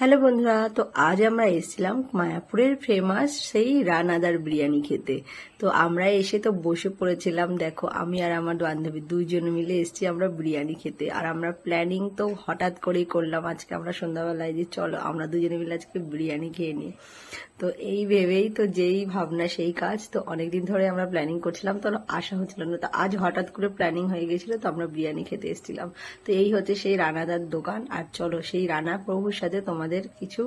Hello বন্ধুরা, তো আজ আমরা এসেছিলাম মায়াপুরের ফেমাস সেই রানাদার বিরিয়ানি খেতে। তো আমরা এসে তো বসে পড়েছিলাম, দেখো আমি আর আমার বান্ধবী দুইজনে মিলে এসেছি আমরা বিরিয়ানি খেতে। আর আমরা প্ল্যানিং তো হঠাৎ করেই করলাম আজকে আমরা সন্ধ্যাবেলায় যে চলো আমরা দুজনে মিলে আজকে বিরিয়ানি খেয়ে নিই। তো এই ভেবেই তো যেই ভাবনা, সেই কাজ, তো অনেকদিন ধরে আমরা প্ল্যানিং করছিলাম, তো আশা হচ্ছিল না। তো আজ হঠাৎ করে প্ল্যানিং হয়ে গেছিল, তো আমরা বিরিয়ানি খেতে এসেছিলাম। তো এই হচ্ছে সেই রানাদার দোকান, আর চলো সেই রানা প্রভুর সাথে তোমাদের কিছু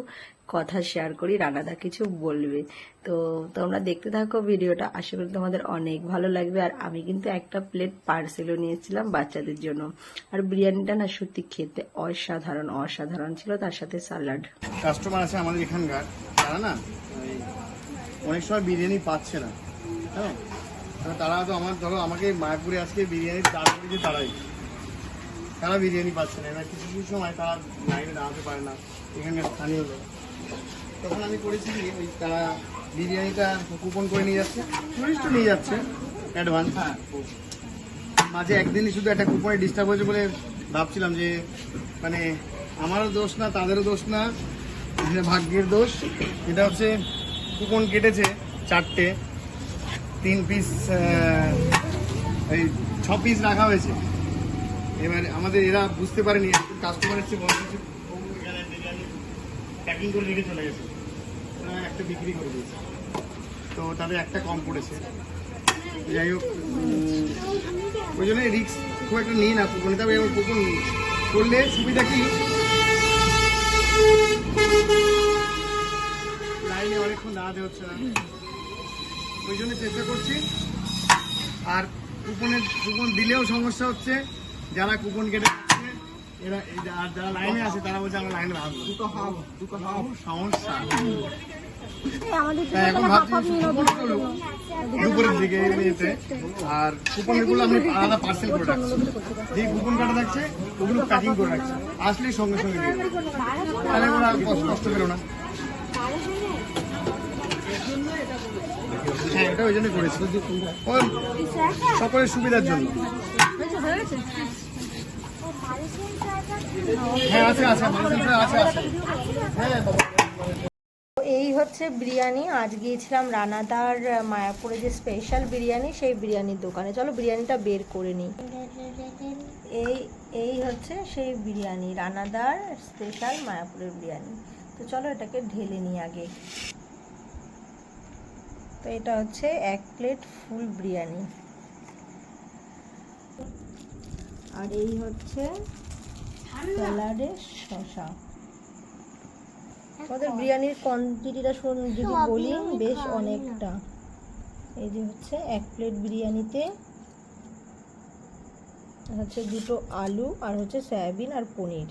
কথা শেয়ার করি, রানাদা কিছু বলবে। তো তোমরা দেখতে থাকো ভিডিওটা, আশা করি তোমাদের অনেক ভালো লাগবে। আর আমি কিন্তু একটা প্লেট পার্সেলও নিয়েছিলাম বাচ্চাদের জন্য। আর বিরিয়ানিটা না সত্যি খেতে অসাধারণ অসাধারণ ছিল, তার সাথে সালাড। কাস্টমার আছে আমাদের এখানকার, তারা না অনেক সময় বিরিয়ানি পাচ্ছে না। হ্যাঁ? তারা তো আমার, ধরো আমাকে মায়াপুরে আজকে বিরিয়ানি করেছে তারাই। তারা বিরিয়ানি পাচ্ছে না। এবার কিছু কিছু সময় তারা লাইনে দাঁড়াতে পারে না। এখানকার স্থানীয় লোক। তখন আমি করেছি কি ওই তারা বিরিয়ানিটা কুপন করে নিয়ে যাচ্ছে। টুরিস্টও নিয়ে যাচ্ছে অ্যাডভান্স হ্যাঁ। মাঝে একদিনই শুধু একটা কুপনে ডিস্টার্ব হয়েছে বলে ভাবছিলাম যে মানে আমারও দোষ না তাদেরও দোষ না ভাগ্যের দোষ। এটা হচ্ছে কুপন কেটেছে চারটে। তিন পিস এই ছ পিস রাখা হয়েছে। এবার আমাদের এরা বুঝতে পারেনি কাস্টমারের চেয়ে বড় কিছু। প্যাকিং করে রেখে চলে গেছে। একটা বিক্রি করে দিয়েছে। তো তাদের একটা কম পড়েছে। যাই হোক ওই জন্য রিক্স খুব একটা নিই না কুপন। তবে এবার কুপন করলে সুবিধা কি? লাইনে অনেকক্ষণ দাঁড়াতে হচ্ছে না। ওই জন্য চেষ্টা করছি। আর কুপনের কুপন দিলেও সমস্যা হচ্ছে। যারা কুপন কেটে এরা আর যারা লাইনে আছে তারা বলছে আমরা লাইনে রাখব। দুটো হাফ দুটো হাফ সমস্যা। এখন ভাবছি কুপন করব। দুপুরের দিকে এই মেয়েতে। আর কুপনগুলো আমি আলাদা পার্সেল করে রাখছি। যে কুপন কাটা থাকছে ওগুলো প্যাকিং করে রাখছি। আসলেই সঙ্গে সঙ্গে দিয়ে তাহলে ওরা কষ্ট কষ্ট পেল না। হ্যাঁ এটা ওই জন্য করেছি। সকলের সুবিধার জন্য হ্যাঁ আছে আছে মানুষের আছে আছে হ্যাঁ বাবা। এই হচ্ছে বিরিয়ানি। আজ গিয়েছিলাম রানাদার মায়াপুরে যে স্পেশাল বিরিয়ানি, সেই বিরিয়ানির দোকানে। চলো বিরিয়ানিটা বের করে নিই। এই এই হচ্ছে সেই বিরিয়ানি, রানাদার স্পেশাল মায়াপুরের বিরিয়ানি। তো চলো এটাকে ঢেলে নিই আগে। তো এটা হচ্ছে এক প্লেট ফুল বিরিয়ানি। আর এই হচ্ছে স্যালাডের শশা আমাদের বিরিয়ানির কোয়ান্টিটিটা শুন যদি বলি বেশ অনেকটা। এই যে হচ্ছে এক প্লেট বিরিয়ানিতে হচ্ছে দুটো আলু আর হচ্ছে সয়াবিন আর পনির।